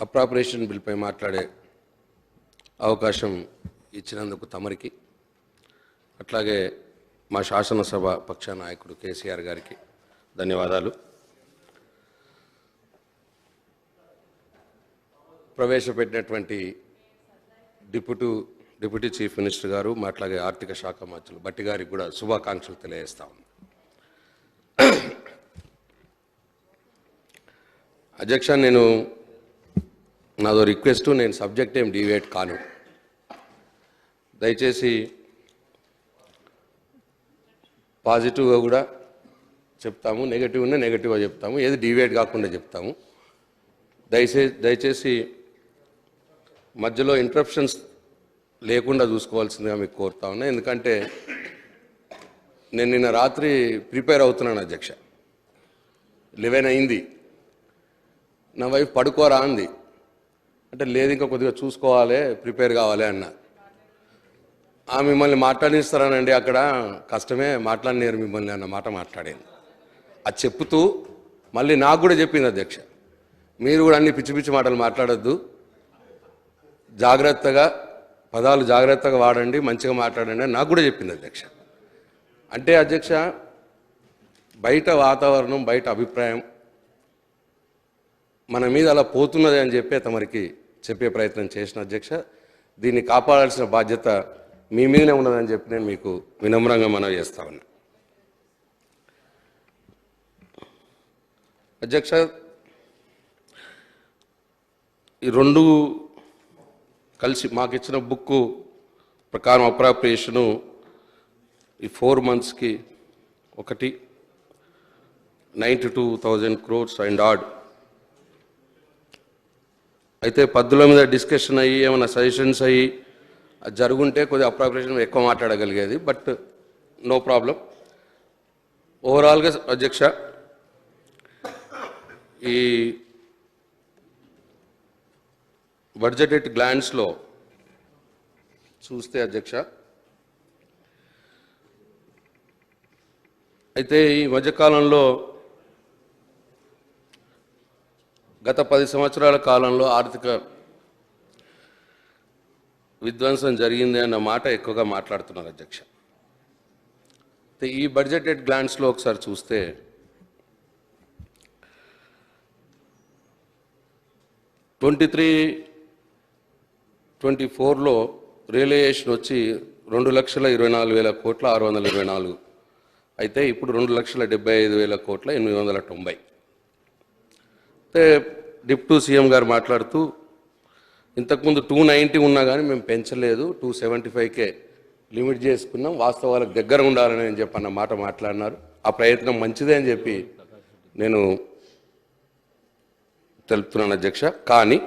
Appropriation బిల్పై మాట్లాడే అవకాశం ఇచ్చినందుకు తమరికి అట్లాగే మా శాసనసభ పక్ష నాయకుడు కేసీఆర్ గారికి ధన్యవాదాలు. ప్రవేశపెట్టినటువంటి డిప్యూటీ డిప్యూటీ చీఫ్ మినిస్టర్ గారు అట్లాగే ఆర్థిక శాఖ మంత్రులు బట్టి గారికి కూడా శుభాకాంక్షలు తెలియజేస్తా ఉంది అధ్యక్ష నేను నాదో రిక్వెస్ట్ నేను సబ్జెక్ట్ ఏం డివేట్ కాను. దయచేసి పాజిటివ్గా కూడా చెప్తాము నెగటివ్ ఉన్న నెగటివ్గా చెప్తాము ఏది డివేట్ కాకుండా చెప్తాము. దయచేసి దయచేసి మధ్యలో ఇంటరప్షన్స్ లేకుండా చూసుకోవాల్సిందిగా మీకు కోరుతా ఉన్నా. ఎందుకంటే నేను నిన్న రాత్రి ప్రిపేర్ అవుతున్నాను అధ్యక్ష. లెవెన్ అయింది. నా వైఫ్ పడుకోరా అంది. అంటే లేదు ఇంకా కొద్దిగా చూసుకోవాలి ప్రిపేర్ కావాలి అన్న. ఆ మిమ్మల్ని మాట్లాడిస్తారానండి అక్కడ. కష్టమే మాట్లాడినారు మిమ్మల్ని అన్న మాట మాట్లాడింది. అది చెప్తూ మళ్ళీ నాకు కూడా చెప్పింది అధ్యక్ష. మీరు కూడా అన్ని పిచ్చి పిచ్చి మాటలు మాట్లాడొద్దు. జాగ్రత్తగా పదాలు జాగ్రత్తగా వాడండి మంచిగా మాట్లాడండి అని నాకు కూడా చెప్పింది అధ్యక్ష. అంటే అధ్యక్ష బయట వాతావరణం బయట అభిప్రాయం మన మీద అలా పోతున్నది అని చెప్పే తమరికి చెప్పే ప్రయత్నం చేసిన అధ్యక్ష దీన్ని కాపాడాల్సిన బాధ్యత మీ మీదనే ఉన్నదని చెప్పి నేను మీకు వినమ్రంగా మనవి చేస్తా ఉన్నా. అధ్యక్ష ఈ రెండు కలిసి మాకు ఇచ్చిన బుక్ ప్రకారం అప్రాప్రియేషను ఈ ఫోర్ మంత్స్కి ఒకటి ninety two thousand crores and odd అయితే పద్దుల మీద డిస్కషన్ అయ్యి ఏమైనా సజెషన్స్ అయ్యి జరుగుంటే కొద్దిగా అప్రాపరేషన్ ఎక్కువ మాట్లాడగలిగేది బట్ నో ప్రాబ్లం. ఓవరాల్గా అధ్యక్ష ఈ బడ్జెట్ ఎట్ గ్లాండ్స్లో చూస్తే అధ్యక్ష అయితే ఈ మధ్యకాలంలో గత పది సంవత్సరాల కాలంలో ఆర్థిక విధ్వంసం జరిగింది అన్న మాట ఎక్కువగా మాట్లాడుతున్నారు అధ్యక్ష. అయితే ఈ ఎట్ గ్లాండ్స్లో ఒకసారి చూస్తే ట్వంటీ త్రీ ట్వంటీ ఫోర్లో రియలైజేషన్ వచ్చి రెండు లక్షల ఇరవై నాలుగు వేల కోట్ల ఆరు వందల ఇరవై నాలుగు. అయితే ఇప్పుడు రెండు లక్షల డెబ్బై ఐదు వేల కోట్ల ఎనిమిది వందల తొంభై. అయితే డిప్యూటీ సీఎం గారు మాట్లాడుతూ ఇంతకుముందు టూ నైంటీ ఉన్నా కానీ మేము పెంచలేదు టూ సెవెంటీ ఫైవ్కే లిమిట్ చేసుకున్నాం వాస్తవాలకు దగ్గర ఉండాలని అని చెప్పి అన్న మాట మాట్లాడినారు. ఆ ప్రయత్నం మంచిదే అని చెప్పి నేను తెలుపుతున్నాను అధ్యక్ష. కానీ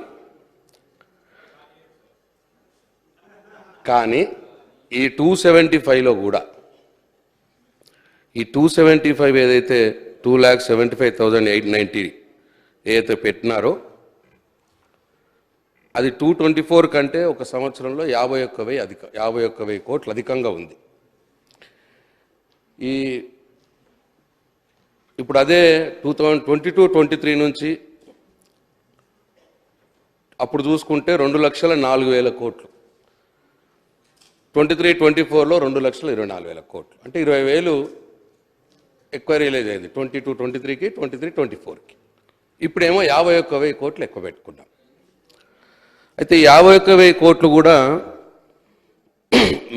కానీ ఈ టూ సెవెంటీ ఫైవ్లో కూడా ఈ టూ సెవెంటీ ఫైవ్ ఏదైతే two lakh seventy five thousand eight ninety ఏదైతే పెట్టినారో అది టూ ట్వంటీ ఫోర్ కంటే ఒక సంవత్సరంలో యాభై ఒక్క వెయ్యి అధిక యాభై ఒక్క వెయ్యి కోట్లు అధికంగా ఉంది. ఈ ఇప్పుడు అదే two thousand twenty two twenty three నుంచి అప్పుడు చూసుకుంటే రెండు లక్షల నాలుగు వేల కోట్లు. ట్వంటీ త్రీ ట్వంటీ ఫోర్లో రెండు లక్షల ఇరవై నాలుగు వేల కోట్లు. అంటే ఇరవై వేలు ఎక్కువ రిలీజ్ అయింది. ట్వంటీ టూ ట్వంటీ త్రీకి ట్వంటీ త్రీ ట్వంటీ ఫోర్కి ఇప్పుడేమో యాభై ఒక్క వెయ్యి కోట్లు ఎక్కువ పెట్టుకున్నాం. అయితే యాభై ఒక్క వెయ్యి కోట్లు కూడా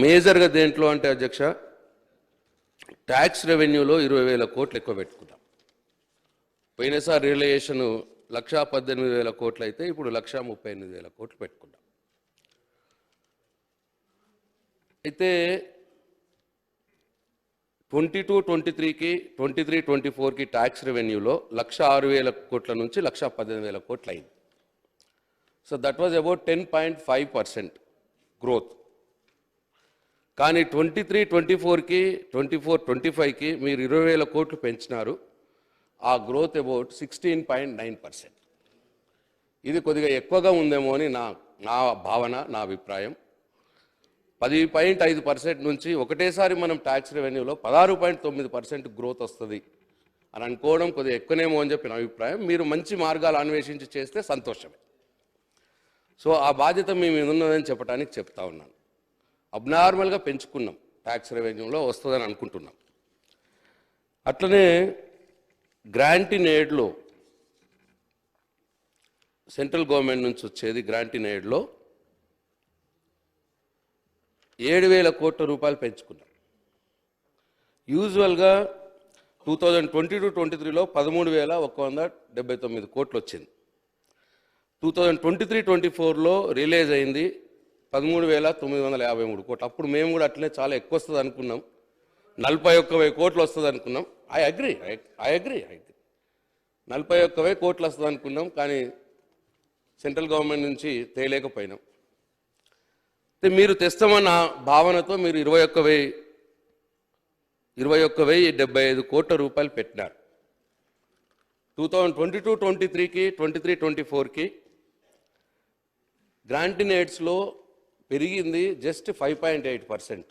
మేజర్గా దేంట్లో అంటే అధ్యక్ష ట్యాక్స్ రెవెన్యూలో ఇరవై వేల కోట్లు ఎక్కువ పెట్టుకున్నాం. పోయినసారి రియలైజేషన్ లక్షా పద్దెనిమిది వేల కోట్లు అయితే ఇప్పుడు లక్షా ముప్పై ఎనిమిది వేల కోట్లు పెట్టుకున్నాం. అయితే ట్వంటీ టూ ట్వంటీ త్రీకి ట్వంటీ త్రీ ట్వంటీ ఫోర్కి ట్యాక్స్ రెవెన్యూలో లక్ష ఆరు వేల కోట్ల నుంచి లక్ష పద్దెనిమిది వేల కోట్లు అయింది so that was about ten point five percent growth. కానీ ట్వంటీ త్రీ ట్వంటీ ఫోర్కి ట్వంటీ ఫోర్ ట్వంటీ ఫైవ్కి మీరు ఇరవై వేల కోట్లు పెంచినారు. ఆ growth about sixteen point nine percent. ఇది కొద్దిగా ఎక్కువగా ఉందేమో అని నా నా భావన నా అభిప్రాయం. పది పాయింట్ ఐదు పర్సెంట్ నుంచి ఒకటేసారి మనం ట్యాక్స్ రెవెన్యూలో పదహారు పాయింట్ తొమ్మిది పర్సెంట్ గ్రోత్ వస్తుంది. అని అనుకోవడం కొద్దిగా ఎక్కువనేమో అని చెప్పి నా అభిప్రాయం. మీరు మంచి మార్గాలు అన్వేషించి చేస్తే సంతోషమే. సో ఆ బాధ్యత మీ మీద ఉన్నదని చెప్పడానికి చెప్తా ఉన్నాను. అబ్నార్మల్గా పెంచుకున్నాం. ట్యాక్స్ రెవెన్యూలో వస్తుందని అనుకుంటున్నాం. అట్లనే గ్రాంట్ ఇన్ ఎయిడ్లో సెంట్రల్ గవర్నమెంట్ నుంచి వచ్చేది గ్రాంట్ ఇన్ ఎయిడ్లో ఏడు వేల కోట్ల రూపాయలు పెంచుకున్నాం యూజువల్గా two thousand twenty two twenty త్రీలో పదమూడు వేల ఒక వంద డెబ్బై తొమ్మిది కోట్లు వచ్చింది. Two thousand twenty three twenty ఫోర్లో రిలీజ్ అయింది పదమూడు వేల తొమ్మిది వందల యాభై మూడు కోట్లు. అప్పుడు మేము కూడా అట్లనే చాలా ఎక్కువ వస్తుంది అనుకున్నాం. నలభై ఒక్క వెయ్యి కోట్లు వస్తుంది అనుకున్నాం. I agree I agree I agree నలభై ఒక్క వెయ్యి కోట్లు వస్తుంది అనుకున్నాం కానీ సెంట్రల్ గవర్నమెంట్ నుంచి తేలేకపోయినాం. మీరు తెస్తామన్న భావనతో మీరు ఇరవై ఒక్క వెయ్యి ఇరవై ఒక్క వెయ్యి డెబ్బై ఐదు కోట్ల రూపాయలు పెట్టినారు. Two thousand twenty two twenty త్రీకి ట్వంటీ త్రీ ట్వంటీ ఫోర్కి గ్రాంటిన్ ఎయిడ్స్లో పెరిగింది just five point eight percent.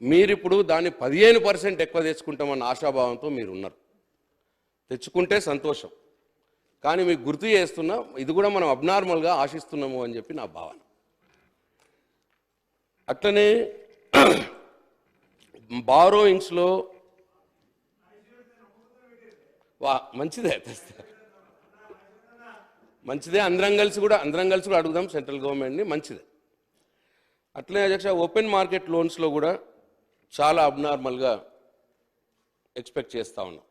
మీరిప్పుడు దాన్ని పదిహేను పర్సెంట్ ఎక్కువ తెచ్చుకుంటామన్న ఆశాభావంతో మీరు ఉన్నారు తెచ్చుకుంటే సంతోషం. కానీ మీకు గుర్తు చేస్తున్నా ఇది కూడా మనం అబ్నార్మల్గా ఆశిస్తున్నాము అని చెప్పి నా భావన. అట్లనే బారోయింగ్స్లో వా మంచిదే. మంచిదే. అందరం కలిసి కూడా అందరం కలిసి కూడా అడుగుదాం సెంట్రల్ గవర్నమెంట్ని. మంచిదే. అట్లనే అధ్యక్ష ఓపెన్ మార్కెట్ లోన్స్లో కూడా చాలా అబ్నార్మల్గా ఎక్స్పెక్ట్ చేస్తూ ఉన్నాం.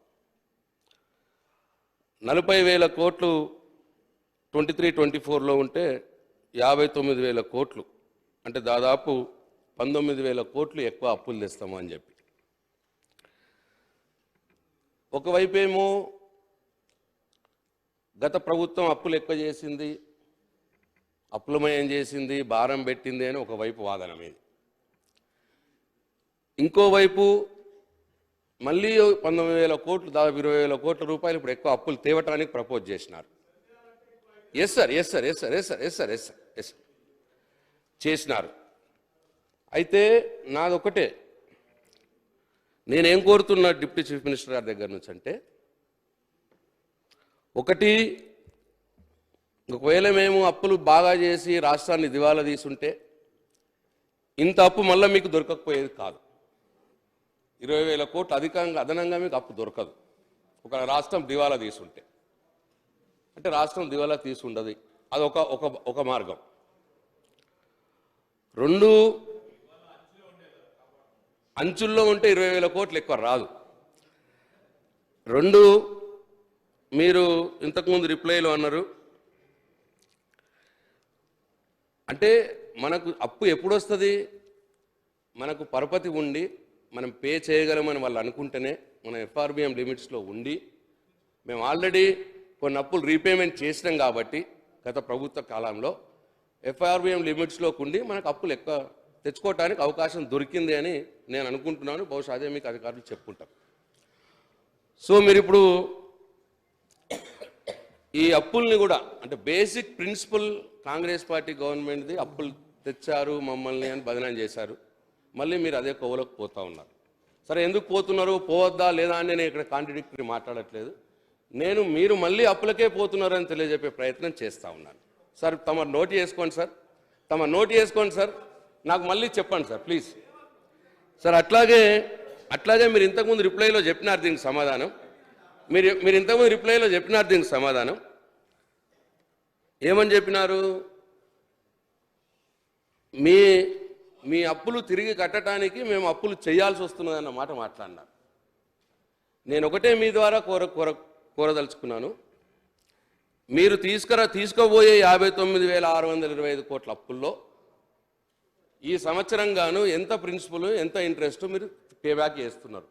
నలభై వేల కోట్లు ట్వంటీ త్రీ ట్వంటీ ఫోర్లో ఉంటే యాభై తొమ్మిది వేల కోట్లు అంటే దాదాపు పంతొమ్మిది వేల కోట్లు ఎక్కువ అప్పులు తెస్తాము అని చెప్పి. ఒకవైపేమో గత ప్రభుత్వం అప్పులు ఎక్కువ చేసింది అప్పులమయం చేసింది భారం పెట్టింది అని ఒకవైపు వాదన మీది. ఇంకోవైపు మళ్ళీ పంతొమ్మిది వేల కోట్లు దాదాపు ఇరవై వేల కోట్ల రూపాయలు ఇప్పుడు ఎక్కువ అప్పులు తేవటానికి ప్రపోజ్ చేసినారు. Yes sir yes sir yes sir yes sir yes sir yes sir చేసినారు. అయితే నాదొకటే నేనేం కోరుతున్నా డిప్యూటీ చీఫ్ మినిస్టర్ గారి దగ్గర నుంచి అంటే ఒకటి ఒకవేళ మేము అప్పులు బాగా చేసి రాష్ట్రాన్ని దివాలా తీసుంటే ఇంత అప్పు మళ్ళీ మీకు దొరకకపోయేది కాదు. ఇరవై వేల కోట్లు అధికంగా అదనంగా మీకు అప్పు దొరకదు. ఒక రాష్ట్రం దివాలా తీసుంటే అంటే రాష్ట్రం దివాలా తీసుండదు అది ఒక ఒక ఒక మార్గం. రెండు అంచుల్లో ఉంటే ఇరవై వేల కోట్లు ఎక్కువ రాదు. రెండు మీరు ఇంతకుముందు రిప్లైలో అన్నారు. అంటే మనకు అప్పు ఎప్పుడు వస్తుంది మనకు పరపతి ఉండి మనం పే చేయగలమని వాళ్ళు అనుకుంటేనే మన ఎఫ్ఆర్బిఎం లిమిట్స్లో ఉండి మేము ఆల్రెడీ కొన్ని అప్పులు రీపేమెంట్ చేసినాం కాబట్టి గత ప్రభుత్వ కాలంలో ఎఫ్ఐఆర్బిఎం లిమిట్స్లోకి ఉండి మనకు అప్పులు ఎక్కువ తెచ్చుకోవటానికి అవకాశం దొరికింది అని నేను అనుకుంటున్నాను. బహుశా అదే మీకు అధికారులు చెప్పుకుంటారు. సో మీరు ఇప్పుడు ఈ అప్పుల్ని కూడా అంటే బేసిక్ ప్రిన్సిపల్ కాంగ్రెస్ పార్టీ గవర్నమెంట్ది అప్పులు తెచ్చారు మమ్మల్ని అని బదనాం చేశారు. మళ్ళీ మీరు అదే కొవ్వలోకి పోతూ ఉన్నారు. సరే ఎందుకు పోతున్నారు? పోవద్దా లేదా అని నేను ఇక్కడ కాంట్రడిక్టరీ మాట్లాడట్లేదు. నేను మీరు మళ్ళీ అప్పులకే పోతున్నారని తెలియజెప్పే ప్రయత్నం చేస్తూ ఉన్నాను. సార్ తమ నోట్ చేసుకోండి సార్. తమ నోట్ చేసుకోండి సార్. నాకు మళ్ళీ చెప్పండి సార్ ప్లీజ్. సార్ అట్లాగే అట్లాగే మీరు ఇంతకుముందు రిప్లైలో చెప్పినారు దీనికి సమాధానం. మీరు మీరు ఇంతకుముందు రిప్లైలో చెప్పినారు దీనికి సమాధానం. ఏమని చెప్పినారు? మీ మీ అప్పులు తిరిగి కట్టడానికి మేము అప్పులు చేయాల్సి వస్తున్నదన్న మాట మాట్లాడినారు. నేను ఒకటే మీ ద్వారా కోర కోర కోరదలుచుకున్నాను. మీరు తీసుకురా తీసుకోబోయే యాభై తొమ్మిది వేల ఆరు వందల ఇరవై ఐదు కోట్ల అప్పుల్లో ఈ సంవత్సరం గాను ఎంత ప్రిన్సిపల్ ఎంత ఇంట్రెస్ట్ మీరు పేబ్యాక్ చేస్తున్నారు?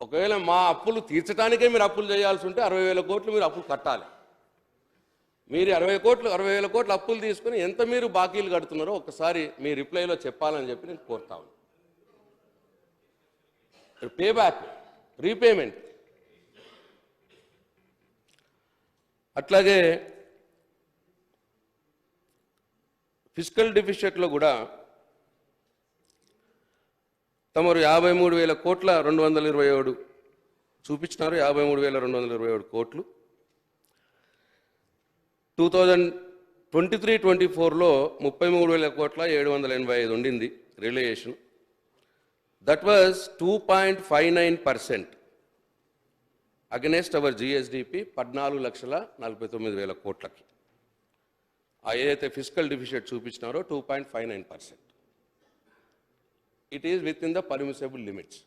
ఒకవేళ మా అప్పులు తీర్చడానికే మీరు అప్పులు చేయాల్సి ఉంటే అరవై వేల కోట్లు మీరు అప్పులు కట్టాలి. మీరు అరవై కోట్లు అరవై వేల కోట్లు అప్పులు తీసుకుని ఎంత మీరు బాకీలు కడుతున్నారో ఒకసారి మీ రిప్లైలో చెప్పాలని చెప్పి నేను కోరుతా ఉన్నాను పే బ్యాక్ రీపేమెంట్ అట్లాగే ఫిజికల్ డెఫిషియట్లో కూడా తమరు యాభై మూడు వేల కోట్ల రెండు వందల ఇరవై ఏడు చూపించినారు. యాభై మూడు వేల రెండు వందల ఇరవై ఏడు కోట్లు. Two thousand twenty three twenty ఫోర్లో ముప్పై మూడు వేల కోట్ల ఏడు వందల ఎనభై ఐదు ఉండింది realization that was two point five nine percent. Against our GSDP పద్నాలుగు లక్షల నలభై తొమ్మిది వేల కోట్లకి. ఆ ఏదైతే physical deficit చూపించినారో two point five nine percent. It is within the permissible limits.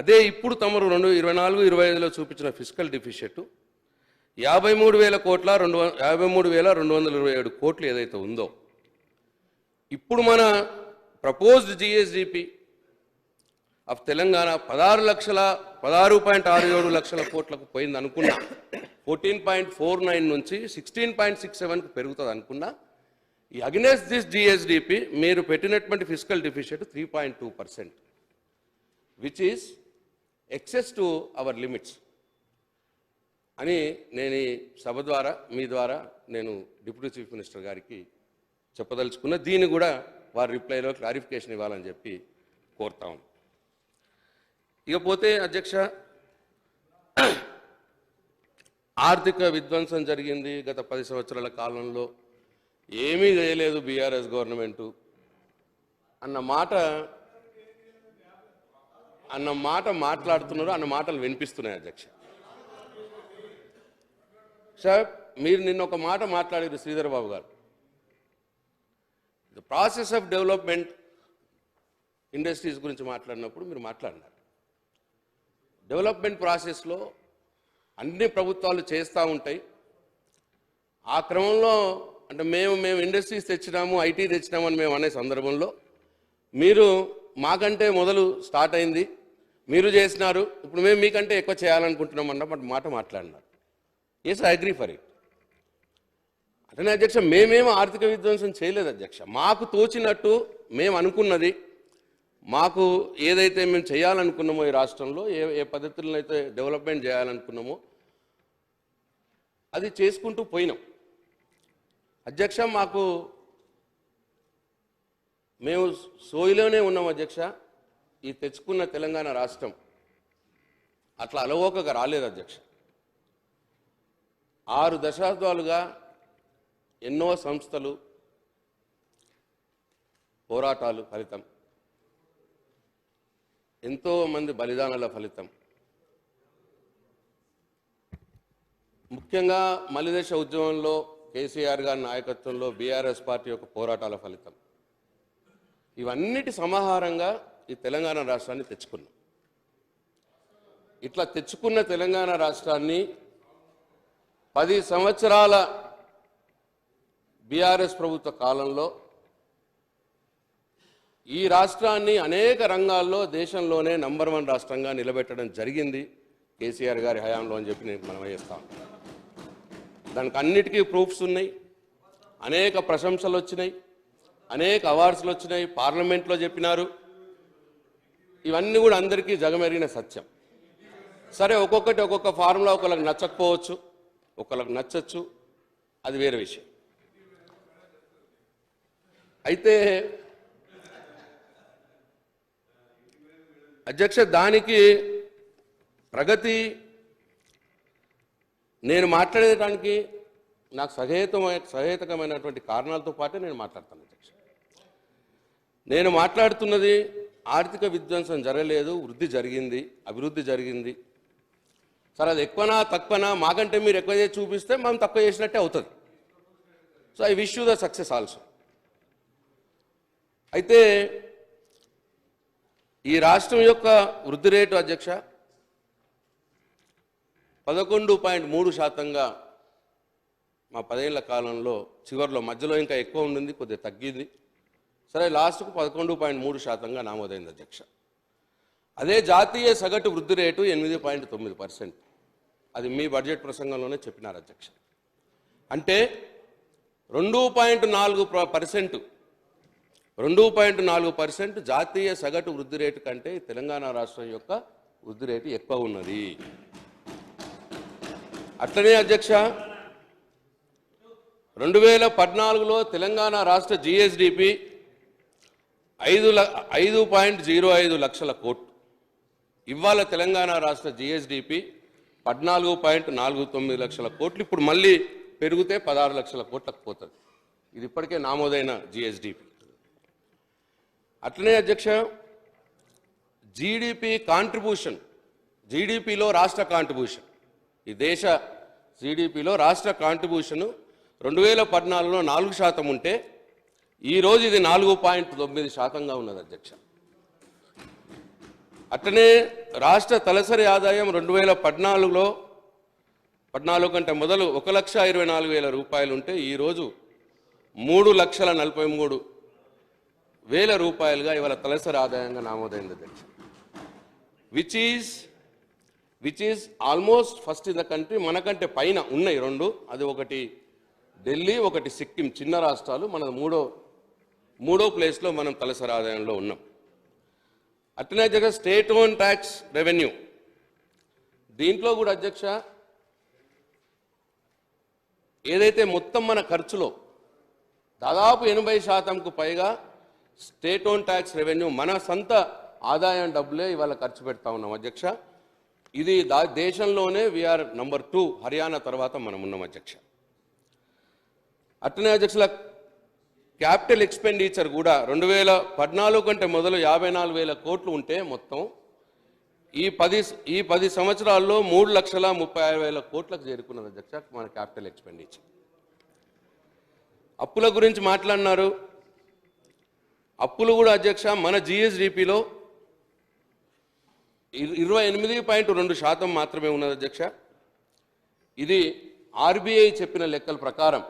అదే ఇప్పుడు తమరు రెండు ఇరవై నాలుగు ఇరవై ఐదులో చూపించిన ఫిజికల్ డిఫిషియట్ యాభై మూడు వేల కోట్ల రెండు యాభై మూడు వేల రెండు వందల ఇరవై ఏడు కోట్లు ఏదైతే ఉందో ఇప్పుడు మన ప్రపోజ్డ్ జిఎస్డిపి ఆఫ్ తెలంగాణ పదహారు లక్షల పదహారు పాయింట్ ఆరు ఏడు లక్షల కోట్లకు పోయింది అనుకున్నా. ఫోర్టీన్ పాయింట్ ఫోర్ నైన్ నుంచి సిక్స్టీన్ పాయింట్ సిక్స్ సెవెన్కి పెరుగుతుంది అనుకున్నా. ఈ అగ్నెస్ట్ దిస్ జిఎస్డిపి మీరు పెట్టినటువంటి physical deficit three point two percent which is excess to our limits అని నేను ఈ సభ ద్వారా మీ ద్వారా నేను డిప్యూటీ చీఫ్ మినిస్టర్ గారికి చెప్పదలుచుకున్న. దీన్ని కూడా వారి రిప్లైలో క్లారిఫికేషన్ ఇవ్వాలని చెప్పి కోరుతాం ఇకపోతే అధ్యక్ష ఆర్థిక విధ్వంసం జరిగింది గత పది సంవత్సరాల కాలంలో. ఏమీ చేయలేదు బీఆర్ఎస్ గవర్నమెంటు. అన్న మాట అన్న మాట మాట్లాడుతున్నారు అన్న మాటలు వినిపిస్తున్నాయి అధ్యక్ష. సార్ మీరు నిన్న ఒక మాట మాట్లాడారు శ్రీధర్ బాబు గారు. The process of development industries గురించి మాట్లాడినప్పుడు మీరు మాట్లాడినారు. డెవలప్మెంట్ ప్రాసెస్లో అన్ని ప్రభుత్వాలు చేస్తూ ఉంటాయి. ఆ క్రమంలో అంటే మేము మేము ఇండస్ట్రీస్ తెచ్చినాము ఐటీ తెచ్చినామని మేము అనే సందర్భంలో మీరు మాకంటే మొదలు స్టార్ట్ అయింది. మీరు చేసినారు. ఇప్పుడు మేము మీకంటే ఎక్కువ చేయాలనుకుంటున్నాం అన్నమాట మాట మాట్లాడినారు. Yes I agree for it అటనే అధ్యక్ష మేమేం ఆర్థిక విధ్వంసం చేయలేదు అధ్యక్ష. మాకు తోచినట్టు మేము అనుకున్నది మాకు ఏదైతే మేము చేయాలనుకున్నామో ఈ రాష్ట్రంలో ఏ ఏ పద్ధతులను అయితే డెవలప్మెంట్ చేయాలనుకున్నామో అది చేసుకుంటూ పోయినాం. అధ్యక్ష మాకు మేము సోయిలోనే ఉన్నాం అధ్యక్ష. ఈ తెచ్చుకున్న తెలంగాణ రాష్ట్రం అట్లా అలవోకగా రాలేదు అధ్యక్ష. ఆరు దశాబ్దాలుగా ఎన్నో సంస్థలు పోరాటాలు ఫలితం. ఎంతో మంది బలిదానాల ఫలితం. ముఖ్యంగా మలిదశ ఉద్యమంలో కేసీఆర్ గారి నాయకత్వంలో బీఆర్ఎస్ పార్టీ యొక్క పోరాటాల ఫలితం. ఇవన్నిటి సమాహారంగా ఈ తెలంగాణ రాష్ట్రాన్ని తెచ్చుకున్నాం. ఇట్లా తెచ్చుకున్న తెలంగాణ రాష్ట్రాన్ని పది సంవత్సరాల బీఆర్ఎస్ ప్రభుత్వ కాలంలో ఈ రాష్ట్రాన్ని అనేక రంగాల్లో దేశంలోనే నంబర్ వన్ రాష్ట్రంగా నిలబెట్టడం జరిగింది. కేసీఆర్ గారి హయాంలో అని చెప్పి నేను మనం చేస్తాం దానికి అన్నిటికీ ప్రూఫ్స్ ఉన్నాయి. అనేక ప్రశంసలు వచ్చినాయి. అనేక అవార్డ్స్లు వచ్చినాయి. పార్లమెంట్లో చెప్పినారు. ఇవన్నీ కూడా అందరికీ జగమెరిగిన సత్యం. సరే ఒక్కొక్కటి ఒక్కొక్క ఫార్ములా ఒకళ్ళకి నచ్చకపోవచ్చు ఒకళ్ళకి నచ్చచ్చు. అది వేరే విషయం. అయితే అధ్యక్ష దానికి ప్రగతి నేను మాట్లాడేదానికి నాకు సహేతమైన సహేతకమైనటువంటి కారణాలతో పాటే నేను మాట్లాడతాను అధ్యక్ష. నేను మాట్లాడుతున్నది ఆర్థిక విధ్వంసం జరగలేదు వృద్ధి జరిగింది అభివృద్ధి జరిగింది. సరే అది ఎక్కువనా తక్కువనా మాకంటే మీరు ఎక్కువ చేసి చూపిస్తే మనం తక్కువ చేసినట్టే అవుతుంది. So I wish you the success also అయితే ఈ రాష్ట్రం యొక్క వృద్ధి రేటు అధ్యక్ష పదకొండు పాయింట్ మూడు శాతంగా మా పదేళ్ళ కాలంలో చివరిలో మధ్యలో ఇంకా ఎక్కువ ఉండింది కొద్దిగా తగ్గింది. సరే లాస్ట్కు పదకొండు పాయింట్ మూడు శాతంగా నామోదైంది అధ్యక్ష. అదే జాతీయ సగటు వృద్ధి రేటు ఎనిమిది పాయింట్ తొమ్మిది పర్సెంట్. అది మీ బడ్జెట్ ప్రసంగంలోనే చెప్పినారు అధ్యక్ష. అంటే రెండు పాయింట్ నాలుగు పర్సెంట్ రెండు పాయింట్ నాలుగు పర్సెంట్ జాతీయ సగటు వృద్ధి రేటు కంటే తెలంగాణ రాష్ట్రం యొక్క వృద్ధి రేటు ఎక్కువ ఉన్నది. అట్లనే అధ్యక్ష రెండు వేల పద్నాలుగులో తెలంగాణ రాష్ట్ర జిఎస్డిపి ఐదు ల ఐదు పాయింట్ జీరో ఐదు లక్షల కోట్లు. ఇవాళ తెలంగాణ రాష్ట్ర జిఎస్డిపి పద్నాలుగు పాయింట్ నాలుగు తొమ్మిది లక్షల కోట్లు. ఇప్పుడు మళ్ళీ పెరిగితే పదహారు లక్షల కోట్లకు పోతుంది. ఇది ఇప్పటికే నామోదైన జిఎస్డిపి అట్లనే అధ్యక్ష జీడిపి కాంట్రిబ్యూషన్ జీడిపిలో రాష్ట్ర కాంట్రిబ్యూషన్ ఈ దేశ జీడిపిలో రాష్ట్ర కాంట్రిబ్యూషన్ రెండు వేల పద్నాలుగులో నాలుగు శాతం ఉంటే ఈరోజు ఇది నాలుగు పాయింట్ తొమ్మిది శాతంగా ఉన్నది అధ్యక్ష. అట్లనే రాష్ట్ర తలసరి ఆదాయం రెండు వేల పద్నాలుగులో పద్నాలుగు కంటే మొదలు ఒక లక్ష ఇరవై నాలుగు వేల రూపాయలు ఉంటే ఈరోజు మూడు లక్షల నలభై మూడు వేల రూపాయలుగా ఇవాళ తలసరి ఆదాయంగా నామోదైంది అధ్యక్ష which is which is almost first in the country మనకంటే పైన ఉన్నాయి రెండు. అది ఒకటి ఢిల్లీ ఒకటి సిక్కిం చిన్న రాష్ట్రాలు. మన మూడో మూడో ప్లేస్లో మనం తలసరి ఆదాయంలో ఉన్నాం. అట్లనే అధ్యక్ష స్టేట్ ఓన్ ట్యాక్స్ రెవెన్యూ దీంట్లో కూడా అధ్యక్ష ఏదైతే మొత్తం మన ఖర్చులో దాదాపు ఎనభై శాతంకు పైగా స్టేట్ ఓన్ ట్యాక్స్ రెవెన్యూ మన సొంత ఆదాయం డబ్బులే ఇవాళ ఖర్చు పెడతా ఉన్నాం అధ్యక్ష. ఇది దా దేశంలోనే వీఆర్ నంబర్ టూ హర్యానా తర్వాత మనం ఉన్నాం అధ్యక్ష. అట్లనే అధ్యక్షుల క్యాపిటల్ ఎక్స్పెండిచర్ కూడా రెండు వేల పద్నాలుగు కంటే మొదలు యాభై నాలుగు వేల కోట్లు ఉంటే మొత్తం ఈ పది ఈ పది సంవత్సరాల్లో మూడు లక్షల ముప్పై ఆరు వేల కోట్లకు చేరుకున్నది అధ్యక్ష మన క్యాపిటల్ ఎక్స్పెండిచర్ అప్పుల గురించి మాట్లాడినారు. అప్పులు కూడా అధ్యక్ష మన జిఎస్డిపిలో ఇరవై ఎనిమిది పాయింట్ రెండు శాతం మాత్రమే ఉన్నది అధ్యక్ష. ఇది ఆర్బీఐ చెప్పిన లెక్కల ప్రకారం.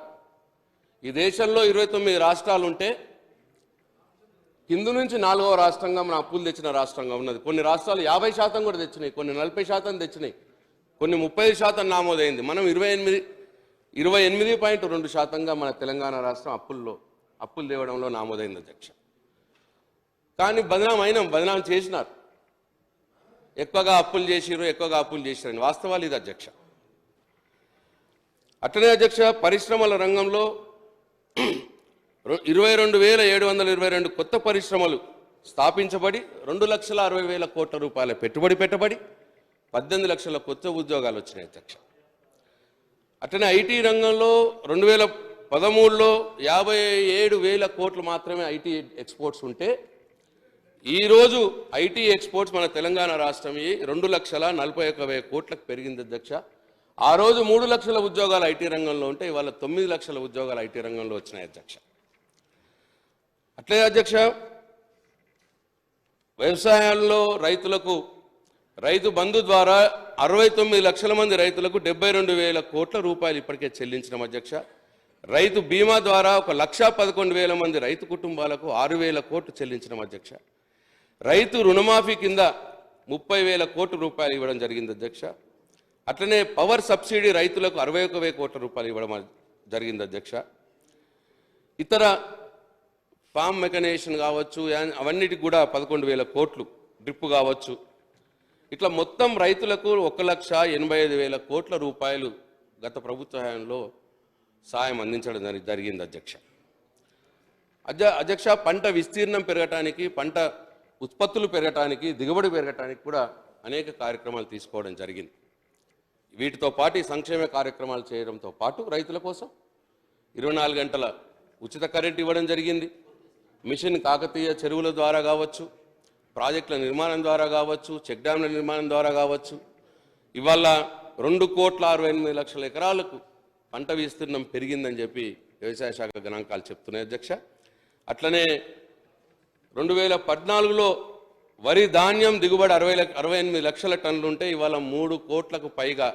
ఈ దేశంలో ఇరవై తొమ్మిది రాష్ట్రాలు ఉంటే కింద నుంచి నాలుగవ రాష్ట్రంగా మన అప్పులు తెచ్చిన రాష్ట్రంగా ఉన్నది. కొన్ని రాష్ట్రాలు యాభై శాతం కూడా తెచ్చినాయి కొన్ని నలభై శాతం తెచ్చినాయి కొన్ని ముప్పై శాతం నామోదైంది. మనం ఇరవై ఎనిమిది ఇరవై ఎనిమిది పాయింట్ రెండు శాతంగా మన తెలంగాణ రాష్ట్రం అప్పుల్లో అప్పులు తేవడంలో నామోదైంది అధ్యక్ష. కానీ బదనాం అయినాం బదనాం చేసినారు. ఎక్కువగా అప్పులు చేసిరు ఎక్కువగా అప్పులు చేసిరని వాస్తవాలు ఇది అధ్యక్ష. అట్లనే అధ్యక్ష పరిశ్రమల రంగంలో ఇరవై రెండు వేల ఏడు వందల ఇరవై రెండు కొత్త పరిశ్రమలు స్థాపించబడి రెండు లక్షల అరవై వేల కోట్ల రూపాయల పెట్టుబడి పెట్టబడి పద్దెనిమిది లక్షల కొత్త ఉద్యోగాలు వచ్చినాయి అధ్యక్ష. అట్లనే ఐటీ రంగంలో రెండు వేల పదమూడులో యాభై ఏడు వేల కోట్లు మాత్రమే ఐటీ ఎక్స్పోర్ట్స్ ఉంటే ఈరోజు ఐటీ ఎక్స్పోర్ట్స్ మన తెలంగాణ రాష్ట్రం ఈ రెండు లక్షల నలభై ఒక్క వెయ్యి కోట్లకు పెరిగింది అధ్యక్ష. ఆ రోజు మూడు లక్షల ఉద్యోగాలు ఐటీ రంగంలో ఉంటే ఇవాళ తొమ్మిది లక్షల ఉద్యోగాలు ఐటీ రంగంలో వచ్చినాయి అధ్యక్ష. అట్లే అధ్యక్ష వ్యవసాయంలో రైతులకు రైతు బంధు ద్వారా అరవై తొమ్మిది లక్షల మంది రైతులకు డెబ్బై రెండు వేల కోట్ల రూపాయలు ఇప్పటికే చెల్లించిన అధ్యక్ష. రైతు బీమా ద్వారా ఒక లక్ష పదకొండు వేల మంది రైతు కుటుంబాలకు ఆరు వేల కోట్లు చెల్లించిన అధ్యక్ష. రైతు రుణమాఫీ కింద ముప్పై వేల కోట్ల రూపాయలు ఇవ్వడం జరిగింది అధ్యక్ష. అట్లనే పవర్ సబ్సిడీ రైతులకు అరవై ఒక వేల కోట్ల రూపాయలు ఇవ్వడం జరిగింది అధ్యక్ష. ఇతర ఫామ్ మెకనైజేషన్ కావచ్చు అవన్నిటికి కూడా పదకొండు వేల కోట్లు డ్రిప్ కావచ్చు. ఇట్లా మొత్తం రైతులకు ఒక లక్ష ఎనభై ఐదు వేల కోట్ల రూపాయలు గత ప్రభుత్వ హయాంలో సాయం అందించడం జరిగింది అధ్యక్ష. అధ్య అధ్యక్ష పంట విస్తీర్ణం పెరగటానికి పంట ఉత్పత్తులు పెరగటానికి దిగుబడి పెరగటానికి కూడా అనేక కార్యక్రమాలు తీసుకోవడం జరిగింది. వీటితో పాటు సంక్షేమ కార్యక్రమాలు చేయడంతో పాటు రైతుల కోసం ఇరవై నాలుగు గంటల ఉచిత కరెంట్ ఇవ్వడం జరిగింది. మిషన్ కాకతీయ చెరువుల ద్వారా కావచ్చు ప్రాజెక్టుల నిర్మాణం ద్వారా కావచ్చు చెక్ డ్యాంల నిర్మాణం ద్వారా కావచ్చు. ఇవాళ రెండు కోట్ల అరవై ఎనిమిది లక్షల ఎకరాలకు పంట విస్తీర్ణం పెరిగిందని చెప్పి వ్యవసాయ శాఖ గణాంకాలు చెప్తున్నాయి అధ్యక్ష. అట్లనే రెండు వేల పద్నాలుగులో వరి ధాన్యం దిగుబడి అరవై అరవై ఎనిమిది లక్షల టన్నులు ఉంటే ఇవాళ మూడు కోట్లకు పైగా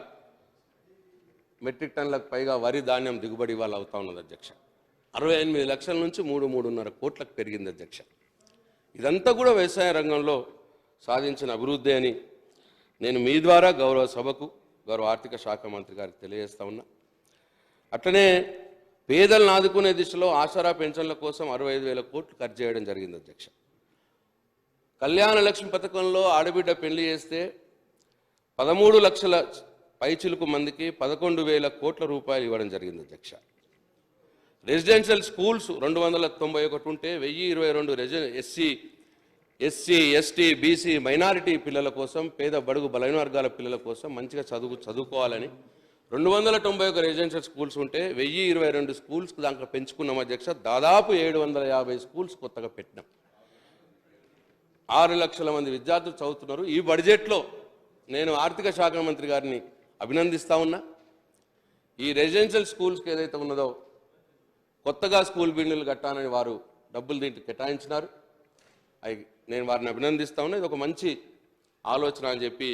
మెట్రిక్ టన్నులకు పైగా వరి ధాన్యం దిగుబడి ఇవాళ అవుతా ఉన్నది అధ్యక్ష. అరవై ఎనిమిది లక్షల నుంచి మూడు మూడున్నర కోట్లకు పెరిగింది అధ్యక్ష. ఇదంతా కూడా వ్యవసాయ రంగంలో సాధించిన అభివృద్ధి అని నేను మీ ద్వారా గౌరవ సభకు గౌరవ ఆర్థిక శాఖ మంత్రి గారికి తెలియజేస్తా ఉన్నా. అట్లనే పేదలను ఆదుకునే దిశలో ఆసరా పెన్షన్ల కోసం అరవై ఐదు వేల కోట్లు ఖర్చు చేయడం జరిగింది అధ్యక్ష. కళ్యాణ లక్ష్మి పథకంలో ఆడబిడ్డ పెళ్ళి చేస్తే పదమూడు లక్షల పైచిలుకు మందికి పదకొండు వేల కోట్ల రూపాయలు ఇవ్వడం జరిగింది అధ్యక్ష. రెసిడెన్షియల్ స్కూల్స్ రెండు వందల తొంభై ఒకటి ఉంటే వెయ్యి ఇరవై రెండు రెజ SC SC ST BC minority పిల్లల కోసం పేద బడుగు బలైన వర్గాల పిల్లల కోసం మంచిగా చదువు చదువుకోవాలని రెండు వందల తొంభై ఒక రెసిడెన్షియల్ స్కూల్స్ ఉంటే వెయ్యి ఇరవై రెండు స్కూల్స్ దాంట్లో పెంచుకున్నాం అధ్యక్ష. దాదాపు ఏడు వందల యాభై స్కూల్స్ కొత్తగా పెట్టినాం. ఆరు లక్షల మంది విద్యార్థులు చదువుతున్నారు. ఈ బడ్జెట్లో నేను ఆర్థిక శాఖ మంత్రి గారిని అభినందిస్తా ఉన్నా. ఈ రెసిడెన్షియల్ స్కూల్స్కి ఏదైతే ఉన్నదో కొత్తగా స్కూల్ బిల్డింగ్లు కట్టాలని వారు డబ్బులు దీంట్లో కేటాయించినారు. అవి నేను వారిని అభినందిస్తా ఉన్నా. ఇది ఒక మంచి ఆలోచన అని చెప్పి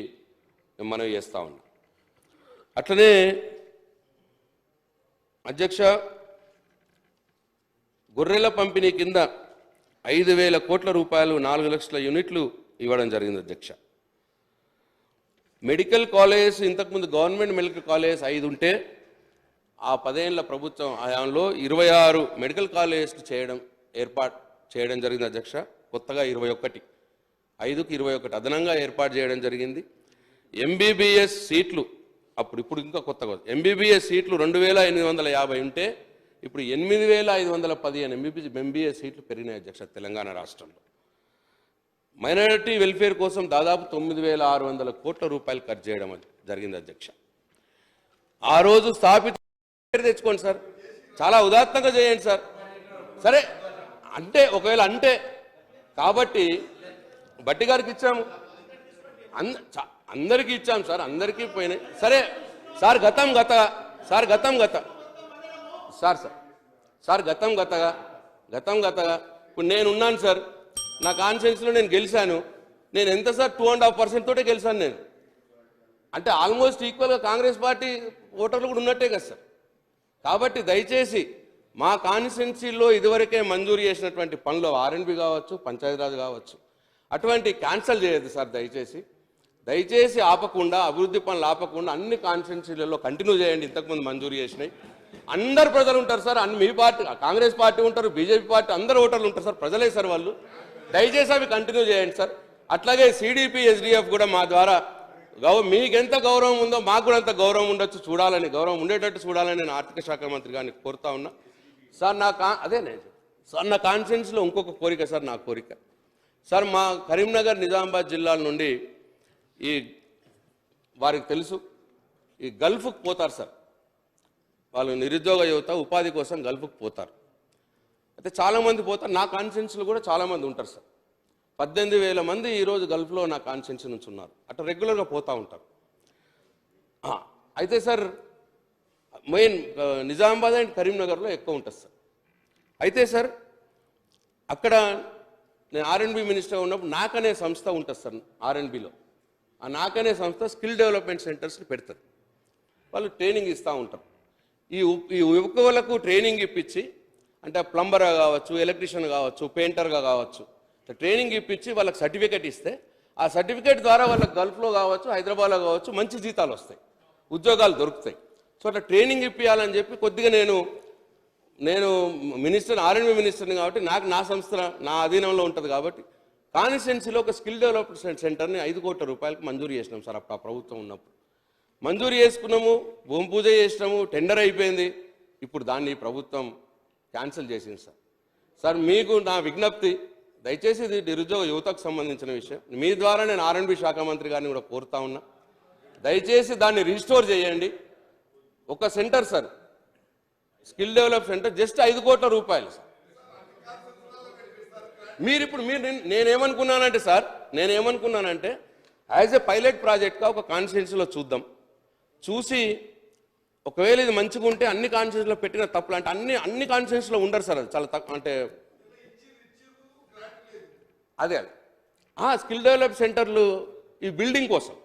మనం మనవి చేస్తా ఉన్నా. అట్లనే అధ్యక్ష గొర్రెల పంపిణీ కింద ఐదు వేల కోట్ల రూపాయలు నాలుగు లక్షల యూనిట్లు ఇవ్వడం జరిగింది అధ్యక్ష. మెడికల్ కాలేజ్ ఇంతకుముందు గవర్నమెంట్ మెడికల్ కాలేజ్ ఐదు ఉంటే ఆ పదేళ్ళ ప్రభుత్వం హయాంలో ఇరవై ఆరు మెడికల్ కాలేజ్ చేయడం ఏర్పాటు చేయడం జరిగింది అధ్యక్ష. కొత్తగా ఇరవై ఒకటి. ఐదుకి ఇరవై ఒకటి అదనంగా ఏర్పాటు చేయడం జరిగింది. ఎంబీబీఎస్ సీట్లు అప్పుడు ఇప్పుడు ఇంకా కొత్తగా ఎంబీబీఎస్ సీట్లు రెండు వేల ఎనిమిది వందల యాభై ఉంటే ఇప్పుడు ఎనిమిది వేల ఐదు వందల పదిహేను ఎంబీబీ ఎంబీఏ సీట్లు పెరిగినాయి అధ్యక్ష తెలంగాణ రాష్ట్రంలో. మైనారిటీ వెల్ఫేర్ కోసం దాదాపు తొమ్మిది వేల ఆరు వందల కోట్ల రూపాయలు ఖర్చు చేయడం జరిగింది అధ్యక్ష. ఆ రోజు స్థాపిత పేరు తెచ్చుకోండి సార్. చాలా ఉదాత్తంగా చేయండి సార్. సరే అంటే ఒకవేళ అంటే కాబట్టి బట్టి గారికి ఇచ్చాము. అంద చా అందరికీ ఇచ్చాం సార్ అందరికీ పోయినాయి. సరే సార్ గతం గత సార్ గతం గత సార్ సార్ సార్ గతం గతగా గతం గతగా ఇప్పుడు నేను ఉన్నాను సార్. నా కాన్ఫిడెన్స్లో నేను గెలిచాను. నేను ఎంత sir two and half percent తోటే గెలిచాను నేను. అంటే ఆల్మోస్ట్ ఈక్వల్గా కాంగ్రెస్ పార్టీ ఓటర్లు కూడా ఉన్నట్టే కదా సార్. కాబట్టి దయచేసి మా కాన్స్టిట్యున్సీలో ఇదివరకే మంజూరు చేసినటువంటి పనులు ఆర్ఎన్బి కావచ్చు పంచాయతీరాజ్ కావచ్చు అటువంటి క్యాన్సిల్ చేయదు సార్ దయచేసి. దయచేసి ఆపకుండా అభివృద్ధి పనులు ఆపకుండా అన్ని కాన్స్టిట్యున్సీలలో కంటిన్యూ చేయండి. ఇంతకుముందు మంజూరు చేసినాయి అందరు ప్రజలు ఉంటారు సార్ అన్ని మీ పార్టీ కాంగ్రెస్ పార్టీ ఉంటారు బీజేపీ పార్టీ అందరు ఓటర్లు ఉంటారు సార్ ప్రజలే సార్ వాళ్ళు. దయచేసి అవి కంటిన్యూ చేయండి సార్. అట్లాగే సిడిపి ఎస్డిఎఫ్ కూడా మా ద్వారా గౌ మీకెంత గౌరవం ఉందో మాకు కూడా అంత గౌరవం ఉండొచ్చు చూడాలని గౌరవం ఉండేటట్టు చూడాలని నేను ఆర్థిక శాఖ మంత్రి గారిని కోరుతా ఉన్నా. సార్ నా కా అదే నేను సార్ నా కాన్ఫిడెన్స్లో ఇంకొక కోరిక సార్ నా కోరిక. సార్ మా కరీంనగర్ నిజామాబాద్ జిల్లాల నుండి ఈ వారికి తెలుసు ఈ గల్ఫ్కి పోతారు సార్. వాళ్ళు నిరుద్యోగ యువత ఉపాధి కోసం గల్ఫ్కి పోతారు. అయితే చాలామంది పోతారు నా కాన్ఫిడెన్స్లో కూడా చాలామంది ఉంటారు సార్. పద్దెనిమిది వేల మంది ఈరోజు గల్ఫ్లో నా కాన్స్టిట్యూన్సీ నుంచి ఉన్నారు అట్లా రెగ్యులర్గా పోతూ ఉంటారు. అయితే సార్ మెయిన్ నిజామాబాద్ అండ్ కరీంనగర్లో ఎక్కువ ఉంటుంది సార్. అయితే సార్ అక్కడ నేను ఆర్ఎన్బి మినిస్టర్ ఉన్నప్పుడు నాకనే సంస్థ ఉంటుంది సార్ ఆర్ఎన్బిలో ఆ నాకనే సంస్థ స్కిల్ డెవలప్మెంట్ సెంటర్స్ని పెడుతుంది వాళ్ళు ట్రైనింగ్ ఇస్తూ ఉంటారు. ఈ ఈ యువకులకు ట్రైనింగ్ ఇప్పించి అంటే ప్లంబర్గా కావచ్చు ఎలక్ట్రీషియన్ కావచ్చు పెయింటర్గా కావచ్చు ట్రైనింగ్ ఇప్పించి వాళ్ళకి సర్టిఫికేట్ ఇస్తే ఆ సర్టిఫికేట్ ద్వారా వాళ్ళకి గల్ఫ్లో కావచ్చు హైదరాబాద్లో కావచ్చు మంచి జీతాలు వస్తాయి. ఉద్యోగాలు దొరుకుతాయి. సో అట్లా ట్రైనింగ్ ఇప్పించాలని చెప్పి కొద్దిగా నేను నేను మినిస్టర్ ఆర్ఎండ్బి మినిస్టర్ని కాబట్టి నాకు నా సంస్థ నా అధీనంలో ఉంటుంది కాబట్టి కాన్స్టిట్యున్సీలో ఒక స్కిల్ డెవలప్మెంట్ సెంటర్ని ఐదు కోట్ల రూపాయలకు మంజూరు చేసినాం సార్ అప్పుడు ఆ ప్రభుత్వం ఉన్నప్పుడు. మంజూరు చేసుకున్నాము భూమి పూజ చేసినాము టెండర్ అయిపోయింది. ఇప్పుడు దాన్ని ప్రభుత్వం క్యాన్సిల్ చేసింది సార్. సార్ మీకు నా విజ్ఞప్తి దయచేసి ఇది నిరుద్యోగ యువతకు సంబంధించిన విషయం. మీ ద్వారా నేను ఆర్ఎండ్బి శాఖ మంత్రి గారిని కూడా కోరుతా ఉన్నా. దయచేసి దాన్ని రిస్టోర్ చేయండి. ఒక center sir skill develop center just ఐదు కోట్ల రూపాయలు సార్. మీరు ఇప్పుడు మీరు నేను- నేనేమనుకున్నానంటే సార్ నేనేమనుకున్నానంటే యాజ్ ఎ పైలట్ ప్రాజెక్ట్గా ఒక కాన్స్టిట్యున్సీలో చూద్దాం. చూసి ఒకవేళ ఇది మంచిగా ఉంటే అన్ని కాన్స్టిట్యూన్సీలో పెట్టిన తప్పులు అంటే అన్ని అన్ని కాన్స్టిట్యూన్సీలో ఉండరు సార్ అది చాలా తక్కువ అంటే అదే అదే. స్కిల్ డెవలప్ సెంటర్లు ఈ బిల్డింగ్ కోసం.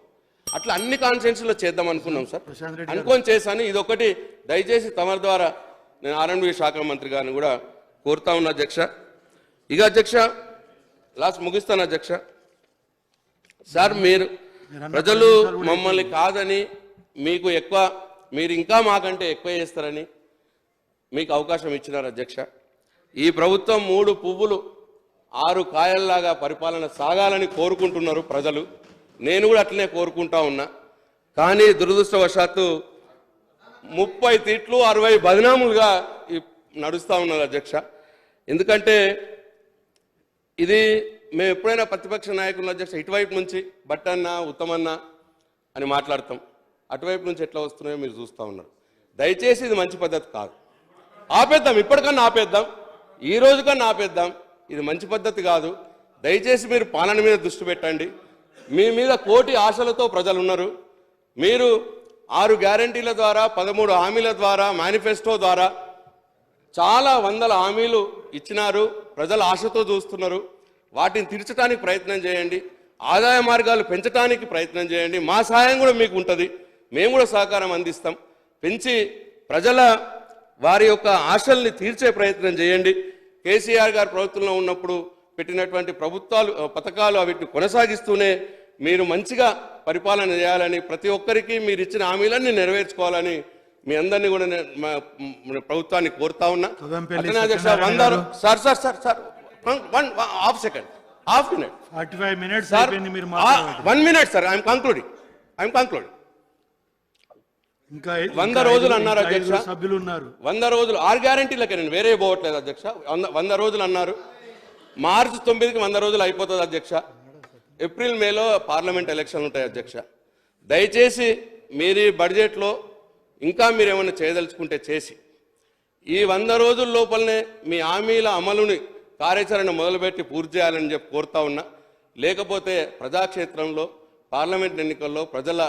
అట్లా అన్ని కాన్స్టిట్యూన్సీలో చేద్దాం అనుకున్నాం సార్. అనుకొని చేశాను. ఇది ఒకటి దయచేసి తమరి ద్వారా నేను ఆర్ఎండ్బి శాఖ మంత్రి గారిని కూడా కోరుతా ఉన్నా అధ్యక్ష. ఇక అధ్యక్ష లాస్ట్ ముగిస్తాను అధ్యక్ష. సార్ మీరు ప్రజలు మమ్మల్ని కాదని మీకు ఎక్కువ మీరు ఇంకా మాకంటే ఎక్కువ చేస్తారని మీకు అవకాశం ఇచ్చినారు అధ్యక్ష. ఈ ప్రభుత్వం మూడు పువ్వులు ఆరు కాయల్లాగా పరిపాలన సాగాలని కోరుకుంటున్నారు ప్రజలు. నేను కూడా అట్లనే కోరుకుంటా ఉన్నా. కానీ దురదృష్టవశాత్తు ముప్పై తిట్లు అరవై బదినాములుగా నడుస్తూ ఉన్నారు అధ్యక్ష. ఎందుకంటే ఇది మేము ఎప్పుడైనా ప్రతిపక్ష నాయకుల అధ్యక్ష ఇటువైపు నుంచి బట్టన్న ఉత్తమన్న అని మాట్లాడతాం. అటువైపు నుంచి ఎట్లా వస్తున్నాయో మీరు చూస్తూ ఉన్నారు. దయచేసి ఇది మంచి పద్ధతి కాదు. ఆపేద్దాం ఇప్పటికన్నా ఆపేద్దాం ఈ రోజుకన్నా ఆపేద్దాం. ఇది మంచి పద్ధతి కాదు. దయచేసి మీరు పాలన మీద దృష్టి పెట్టండి. మీ మీద కోటి ఆశలతో ప్రజలు ఉన్నారు. మీరు ఆరు గ్యారంటీల ద్వారా పదమూడు హామీల ద్వారా మేనిఫెస్టో ద్వారా చాలా వందల హామీలు ఇచ్చినారు. ప్రజలు ఆశతో చూస్తున్నారు. వాటిని తీర్చడానికి ప్రయత్నం చేయండి. ఆదాయ మార్గాలు పెంచడానికి ప్రయత్నం చేయండి. మా సహాయం కూడా మీకు ఉంటుంది. మేము కూడా సహకారం అందిస్తాం. పెంచి ప్రజల వారి యొక్క ఆశల్ని తీర్చే ప్రయత్నం చేయండి. కేసీఆర్ గారు ప్రభుత్వంలో ఉన్నప్పుడు పెట్టినటువంటి ప్రభుత్వాలు పథకాలు వీటిని కొనసాగిస్తూనే మీరు మంచిగా పరిపాలన చేయాలని ప్రతి ఒక్కరికి మీరు ఇచ్చిన హామీలన్నీ నెరవేర్చుకోవాలని మీ అందరినీ కూడా నేను ప్రభుత్వాన్ని కోరుతా ఉన్నా. అధ్యక్ష వంద. Sir sir sir sir one half second. Half minute. Forty five minutes one minute sir. I'm concluding I'm concluding ఇంకా వంద రోజులు అన్నారు అధ్యక్ష. సభ్యులు ఉన్నారు. వంద రోజులు. ఆరు గ్యారంటీలకే నేను వేరే పోవట్లేదు అధ్యక్ష. వంద వంద రోజులు అన్నారు. మార్చి తొమ్మిదికి వంద రోజులు అయిపోతుంది అధ్యక్ష. ఏప్రిల్ మేలో పార్లమెంట్ ఎలక్షన్లు ఉంటాయి అధ్యక్ష. దయచేసి మీరు బడ్జెట్లో ఇంకా మీరు ఏమైనా చేయదలుచుకుంటే చేసి. ఈ వంద రోజుల లోపలనే మీ హామీల అమలుని కార్యాచరణ మొదలుపెట్టి పూర్తి చేయాలని చెప్పి కోరుతా ఉన్నా. లేకపోతే ప్రజాక్షేత్రంలో పార్లమెంట్ ఎన్నికల్లో ప్రజల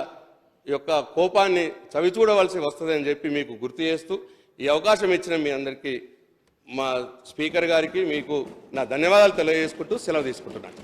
యొక్క కోపాన్ని చవిచూడవలసి వస్తుందని చెప్పి మీకు గుర్తు చేస్తూ ఈ అవకాశం ఇచ్చిన మీ అందరికీ మా స్పీకర్ గారికి మీకు నా ధన్యవాదాలు తెలియజేసుకుంటూ సెలవు తీసుకుంటున్నాను.